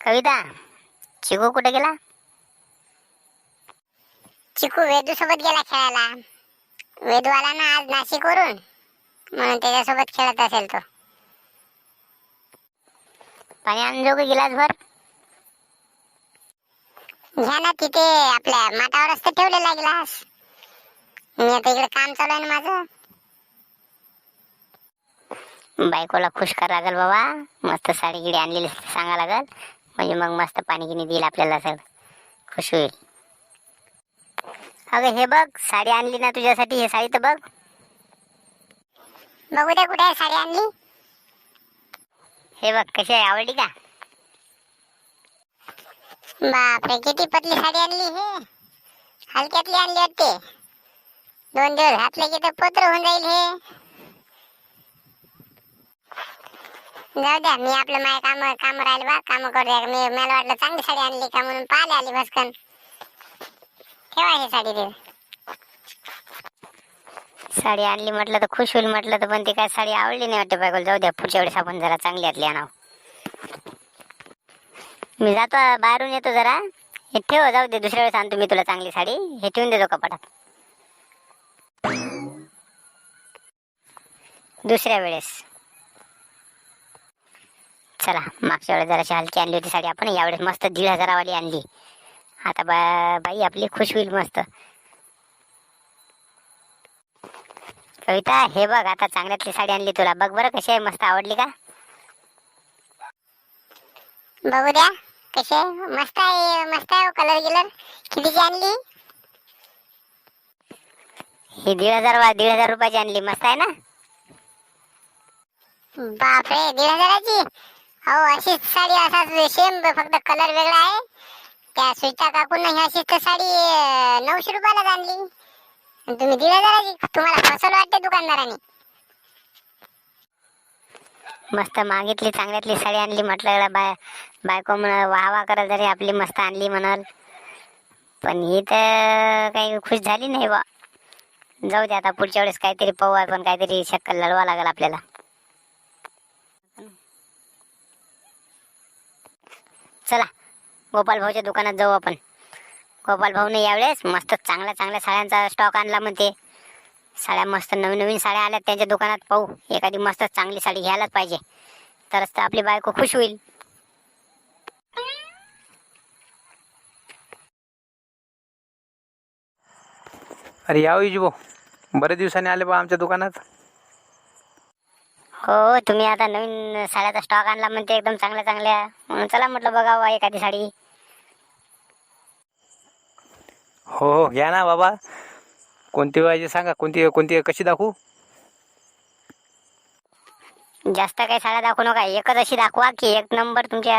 कविता चिकू कुठे गेला? चिकू वेदू सोबत गेला खेळायला. वेदू आला ना आज नाशिक वरून म्हणून त्याच्यासोबत खेळत असेल तो. पाणी आणजो का गिलास भर घ्या ना तिथे आपल्या माठावरच तर ठेवलेला ग्लास. मी आता इकडे काम चालू आहे ना माझं. बायकोला खुश करा लागल बाबा. मस्त साडी गिडी आणलेली सांगा लागल. म्हणजे मग मस्त पाणी गिनी देईल आपल्याला सगळं. खुश होईल. अगं हे बघ साडी आणली ना तुझ्यासाठी हे साडी तर बघ. बघू दे कुठे साडी आणली. हे बघ कशी आहे? आवडली का? बापरे किती पतली साडी आणली हे. हलक्यातली आणली वाटते. दोन दिवस घातले की तर पत्र होऊन जाईल हे. जाऊ द्या मी आपलं माझे काम काम राहिले बा काम करू द्या मी मला वाटलं चांगली साडी आणली का म्हणून पाहिले आली भस्कन. ठेवा ही साडी ते साडी आणली म्हटलं तर खुश होईल म्हटलं तर पण ती काय साडी आवडली नाही वाटते बायकोला. जाऊ द्या पुढच्या वेळेस आपण जरा चांगली आतली आणाव. मी जातो बाहेरून येतो जरा. हे ठेव जाऊ दे दुसऱ्या वेळेस आणतो मी तुला चांगली साडी. हे ठेवून देतो कपाटात. दुसऱ्या वेळेस. चला मागच्या वेळेस जराशी हलकी आणली होती साडी आपण यावेळेस मस्त दीड हजारावाली आणली. आता बा बाई आपली खुश होईल मस्त. कविता हे बघ आता चांगल्यातली साडी आणली तुला. बघ बरं कशी आहे मस्त आवडली का? बघू द्या कसे आहे? मस्त आहे मस्त आहे कलर गिलर. कितीची आणली? ही दीड हजार वा दीड हजार रुपयाची आणली. मस्त आहे ना? बापरे दीड हजाराची हो अशीच साडी असाच सेम फक्त कलर वेगळा आहे. त्या सुचिता काकून ही अशीच तर साडी नऊशे रुपयालाच आणली. आणि तुम्ही दीड हजाराची तुम्हाला फसवलं वाटते दुकानदाराने. मस्त मागितली चांगल्यातली साडी आणली म्हटलं बाय बायको म्हणाल वाह वाह करत जरी आपली मस्त आणली म्हणाल. पण ही तर काही खुश झाली नाही बा. जाऊ दे आता पुढच्या वेळेस काहीतरी पाहू आपण काहीतरी शक्कल लढवा लागेल आपल्याला. चला गोपाल भाऊच्या दुकानात जाऊ आपण. गोपाल भाऊने यावेळेस मस्त चांगल्या चांगल्या साड्यांचा स्टॉक आणला म्हणते. साड्या मस्त नवीन नवीन साड्या आल्यात त्यांच्या दुकानात. पाहू एखादी मस्त चांगली साडी घ्यायलाच पाहिजे. तरच तर आपली बायको खुश होईल. अरे याव भाऊ बरेच दिवसांनी आले बा आमच्या दुकानात. हो तुम्ही आता नवीन साड्याचा स्टॉक आणला म्हणते एकदम चांगल्या चांगल्या. म्हणून चला म्हटलं बघावं एखादी साडी. हो हो घ्या ना बाबा. कोणती पाहिजे सांगा? कोणती कोणती कशी दाखवू? जास्त काही साड्या दाखवू नका. एकच अशी दाखवा की एक नंबर तुमच्या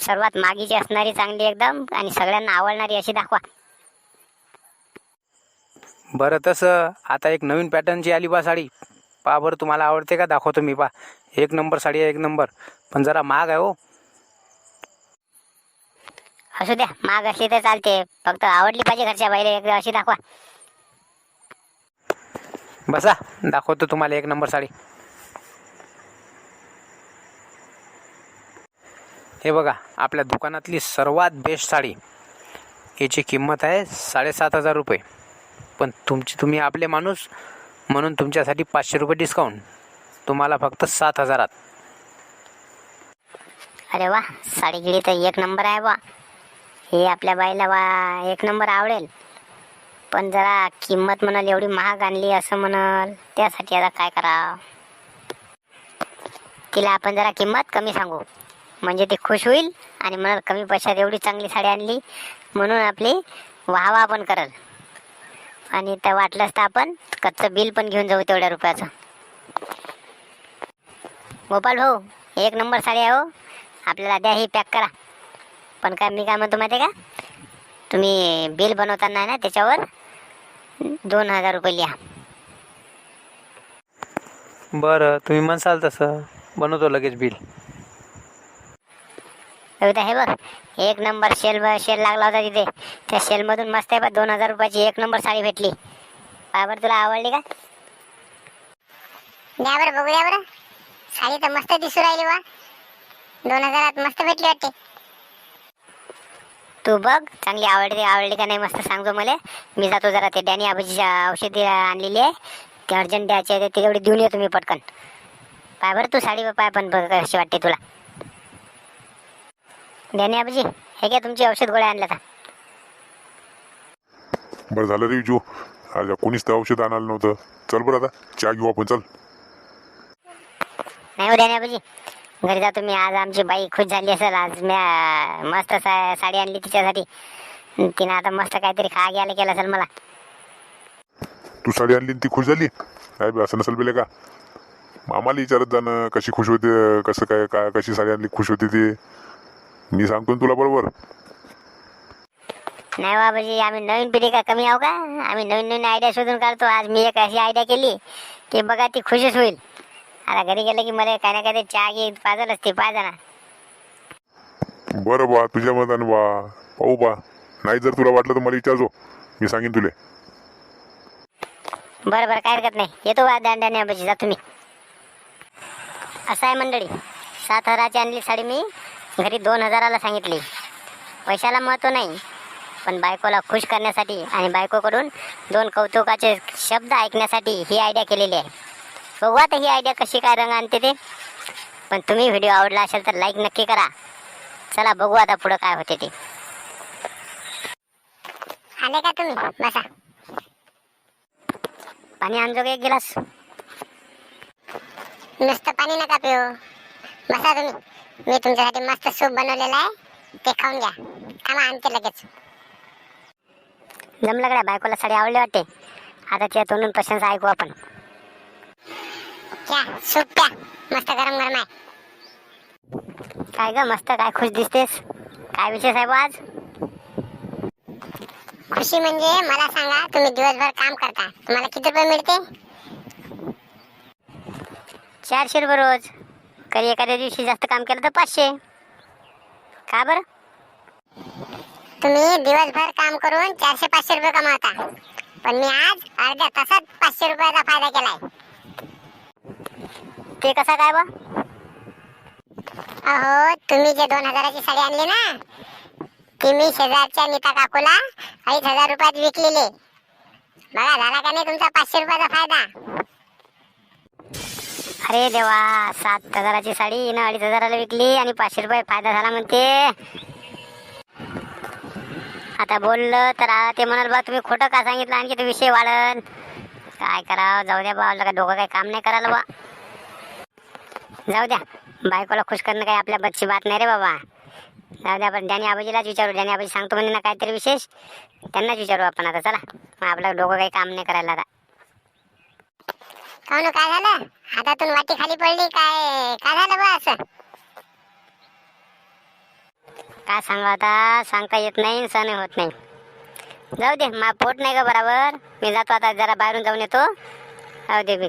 सर्वात मागीची असणारी चांगली एकदम आणि सगळ्यांना आवडणारी अशी दाखवा. बरं तसं आता एक नवीन पॅटर्नची आली बा साडी. पहा बरं तुम्हाला आवडते का? दाखवतो मी पा एक नंबर साडी आहे एक नंबर. पण जरा महाग आहे हो. असू द्या माग असली तर चालते. फक्त आवडली पाहिजे घरच्या बाहेर एक अशी दाखवा. बसा दाखवतो तुम्हाला एक नंबर साडी. हे बघा आपल्या दुकानातली सर्वात बेस्ट साडी. याची किंमत आहे साडेसात हजार रुपये. पण तुमची तुम्ही आपले माणूस म्हणून तुमच्यासाठी पाचशे रुपये डिस्काउंट तुम्हाला फक्त सात हजारात. अरे वा साडीगिरी तर एक नंबर आहे वा हे आपल्या बाईला वा एक नंबर आवडेल. पण जरा किंमत म्हणाल एवढी महाग आणली असं म्हणाल त्यासाठी आता काय करावं? तिला आपण जरा किंमत कमी सांगू. म्हणजे ती खुश होईल आणि म्हणाल कमी पैशात एवढी चांगली साडी आणली म्हणून आपली वाहवा पण करल. आणि त्या वाटलंच तर आपण कच्चं बिल पण घेऊन जाऊ तेवढ्या रुपयाचं. गोपाल भाऊ एक नंबर साडी आहे हो. आपल्याला द्या ही पॅक करा. पण काय मी काय म्हणतो माहिती आहे का? तुम्ही बिल बनवताना ना त्याच्यावर दोन हजार रुपये लिहा. बरं तुम्ही म्हणसाल तसं. बनवतो लगेच बिल. कविता हे बघ. एक नंबर शेल शेल लागला होता तिथे. त्या शेलमधून मस्त आहे बघ दोन हजार रुपयाची एक नंबर साडी भेटली. बरोबर तुला आवडली का? द्या बरं बघू द्या बरं. साडी तर मस्त दिसू राहिली वा दोन हजारात मस्त भेटली वाटते. तू बघ चांगली आवडली आवडली का नाही मस्त सांगतो मला. मी जातो जरा ते डॅनी आबाजीची औषधी आणलेली आहे. ते अर्जंट द्यायची आहे ते तेवढी देऊन ये तुम्ही पटकन. पाय बरं तू साडी पाय पण बघ कशी वाटते तुला. डॅनी आबाजी. हे काय तुमची औषध गोळ्या आणल्या का बरं झालं रे विजू. आज कोणीच ते औषध आणायला नव्हतं. चल बरं आता चहा घेऊ आपण चल. नाही हो आबाजी. घरी जातो मी आज आमची बाई खुश झाली असेल. आज मी मस्त सा साडी आणली तिच्यासाठी. तिनं आता मस्त काहीतरी खा घ्यायला केलं असेल मला. तू साडी आणली आणि ती खुश झाली? काय बे, असं नसेल बेले का? आम्हाला विचारत जाणं कशी खुश होते कसं काय काय कशी साडी आणली खुश होती ती? मी सांगतो ना तुला बरोबर. नाही बाबाजी आम्ही नवीन पिढी का कमी आहो का? आम्ही नवीन नवीन आयडिया शोधून काढतो. आज मी एक अशी आयडिया केली की बघा ती खुशच होईल. आता घरी गेलं की मला काही ना काही चहा घे पाजल असते पाहिजे ना बरं बा तुझ्या मतानं बा. पाहू बा. नाही जर तुला वाटलं तर मला विचारतो मी सांगेन तुले. बरं बरं काय हरकत नाही. येतो बा दांड्याने आबाजी जा तुम्ही. असं आहे मंडळी. सात हजाराची आणली साडी मी घरी दोन हजाराला सांगितली. पैशाला महत्त्व नाही पण बायकोला खुश करण्यासाठी आणि बायकोकडून दोन कौतुकाचे शब्द ऐकण्यासाठी ही आयडिया केलेली आहे. बघू आता ही आयडिया कशी काय रंग आणते ते. पण तुम्ही व्हिडिओ आवडला असेल तर लाईक नक्की करा. चला बघू आता पुढं काय होते ते. आले का तुम्ही? बसा. पाणी आणजो एक गिलास? नुसतं पाणी नका पिऊ. बसा तुम्ही. मी तुमच्यासाठी मस्त सूप बनवलेलं आहे. ते खाऊन घ्या. थांबा आणते लगेच. जमलं गड्या बायकोला साडी आवडली वाटते. आता त्या तोंडून प्रशंसा ऐकू आपण. सूप प्या. मस्त गरम गरम आहे. काय ग मस्त काय खुश दिसतेस? काय विषय साहेब आज? खुशी म्हणजे मला सांगा तुम्ही दिवसभर काम करता. तुम्हाला किती रुपये मिळते चारशे रुपये रोज. कधी एखाद्या दिवशी जास्त काम केलं तर पाचशे. का बरं? तुम्ही दिवसभर काम करून चारशे पाचशे रुपये कमावता. पण मी आज अर्ध्या तासात पाचशे रुपयाचा फायदा केलाय. ते कसा काय बा? अहो तुम्ही जे दोन हजाराची साडी आणली ना ती मी शेजारच्या नीता काकूला अडीच हजार रुपयात विकलेली. बघा झाला का नाही तुमचा पाचशे रुपयाचा फायदा? अरे देवा सात हजाराची साडी ना अडीच हजाराला विकली आणि पाचशे रुपये फायदा झाला म्हणते. आता बोललं तर ते म्हणाल बा तुम्ही खोटं का सांगितलं? आणखी तो विषय वाढल काय करावं? जाऊ द्या बा का डोकं काही काम नाही करायला बा. जाऊ द्या बायकोला खुश करणं काही आपल्या बच्ची बात नाही रे बाबा. जाऊ द्या आपण डॅनी आबाजीलाच विचारू डॅनी आबाजी सांगतो म्हणजे ना काहीतरी विशेष त्यांनाच विचारू आपण आता चला. मग आपलं डोकं काही काम नाही करायला आता. काहून हो, काय झालं? हातातून वाटी खाली पडली काय? काय झालं बा असं? काय सांगा आता? सांगता येत नाही सण होत नाही. जाऊ दे मा पोट नाही का बराबर? मी जातो आता जरा बाहेरून जाऊन येतो. जाऊ दे मी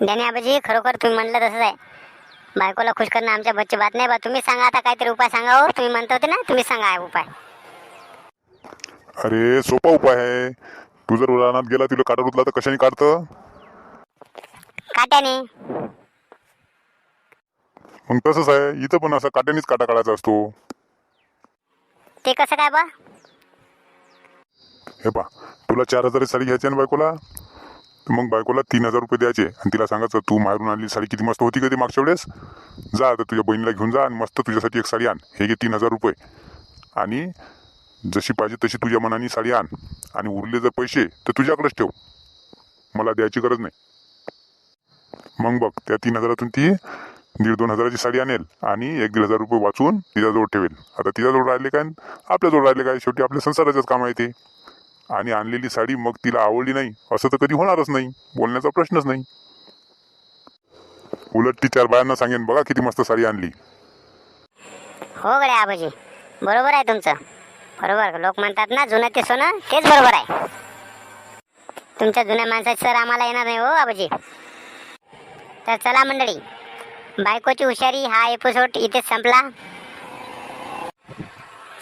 ज्ञानी आबाजी खरोखर तुम्ही म्हणलं तसंच आहे. बायकोला खुश करणं आमच्या बच्चे बात नाही बा. तुम्ही सांगा आता काहीतरी उपाय सांगा हो. तुम्ही म्हणत होते ना तुम्ही सांगा उपाय. अरे सोपा उपाय आहे. तू जर रानात गेला तुला काटा रुतला तर कशाने काढतं? काट्याने. मग तसंच आहे. इथं पण असं काट्यानेच काटा काढायचा असतो. ते कसं काय बा? हे पा तुला चार हजाराची साडी घ्यायची आहे ना बायकोला? तर मग बायकोला तीन हजार रुपये द्यायचे. आणि तिला सांगायचं तू मारून आणली साडी किती मस्त होती कधी मागच्या वेळेस? जा आता तुझ्या बहिणीला घेऊन जा आणि मस्त तुझ्यासाठी एक साडी आण. हे घे तीन हजार रुपये. आणि जशी पाहिजे तशी तुझ्या मनाने साडी आण. आणि उरले जर पैसे तर तुझ्याकडेच ठेव. मला द्यायची गरज नाही. मग बघ त्या तीन हजारातून ती दीड दोन हजाराची साडी आणेल आणि एक दीड हजार रुपये वाचून तिच्याजवळ ठेवेल. आता तिच्याजवळ राहिले काय? आपल्याजवळ राहिले काय? शेवटी आपल्या संसाराचंच काम आहे ते. आणि आणलेली साडी मग तिला आवडली नाही असं तर कधी होणारच नाही. बोलण्याचा प्रश्नच नाही. उलट ती चार बायांना सांगेन बघा किती मस्त साडी आणली. हो गड्या आबाजी. बरोबर आहे तुमचं. बरोबर लोक म्हणतात ना जुनं ते सोनं तेच बरोबर आहे. तुमच्या जुन्या माणसाचे सर आम्हाला येणार नाही हो बाबाजी तर चला मंडळी बायकोची हुशारी हा एपिसोड इथेच संपला.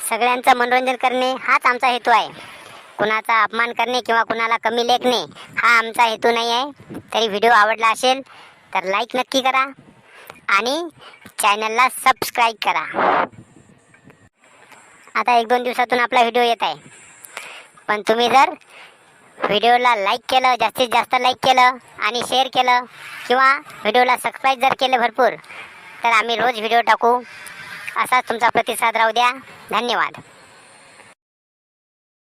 सगळ्यांचं मनोरंजन करणे हाच आमचा हेतू आहे. कुणाचा अपमान करणे किंवा कुणाला कमी लेखणे हा आमचा हेतू नाही आहे. तरी व्हिडिओ आवडला असेल तर लाईक नक्की करा. आणि चॅनलला सबस्क्राईब करा. आता एक दोन दिवसातून आपला व्हिडिओ येत आहे. पण तुम्ही जर व्हिडिओला लाईक केलं जास्तीत जास्त लाईक केलं आणि शेअर केलं किंवा व्हिडिओला सबस्क्राईब जर केलं भरपूर तर आम्ही रोज व्हिडिओ टाकू. असाच तुमचा प्रतिसाद राहू द्या. धन्यवाद.